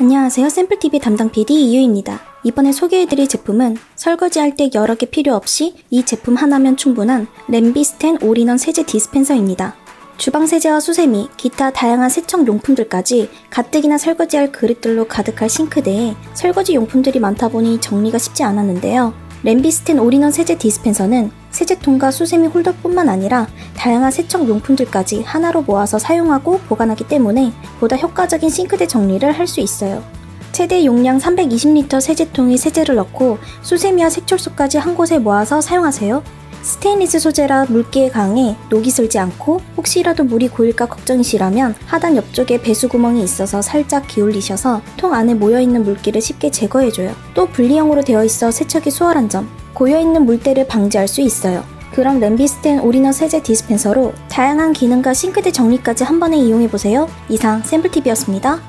안녕하세요. 샘플TV 담당 PD 이유입니다. 이번에 소개해드릴 제품은 설거지할 때 여러 개 필요 없이 이 제품 하나면 충분한 램비스텐 올인원 세제 디스펜서입니다. 주방 세제와 수세미, 기타 다양한 세척 용품들까지 가뜩이나 설거지할 그릇들로 가득할 싱크대에 설거지 용품들이 많다 보니 정리가 쉽지 않았는데요. 램비스텐 올인원 세제 디스펜서는 세제통과 수세미 홀더뿐만 아니라 다양한 세척 용품들까지 하나로 모아서 사용하고 보관하기 때문에 보다 효과적인 싱크대 정리를 할 수 있어요. 최대 용량 320리터 세제통에 세제를 넣고 수세미와 색철소까지 한 곳에 모아서 사용하세요. 스테인리스 소재라 물기에 강해 녹이 슬지 않고 혹시라도 물이 고일까 걱정이시라면 하단 옆쪽에 배수구멍이 있어서 살짝 기울이셔서 통 안에 모여있는 물기를 쉽게 제거해줘요. 또 분리형으로 되어 있어 세척이 수월한 점, 고여있는 물때를 방지할 수 있어요. 그럼 램비스텐 올인원 세제 디스펜서로 다양한 기능과 싱크대 정리까지 한 번에 이용해보세요. 이상 샘플TV였습니다.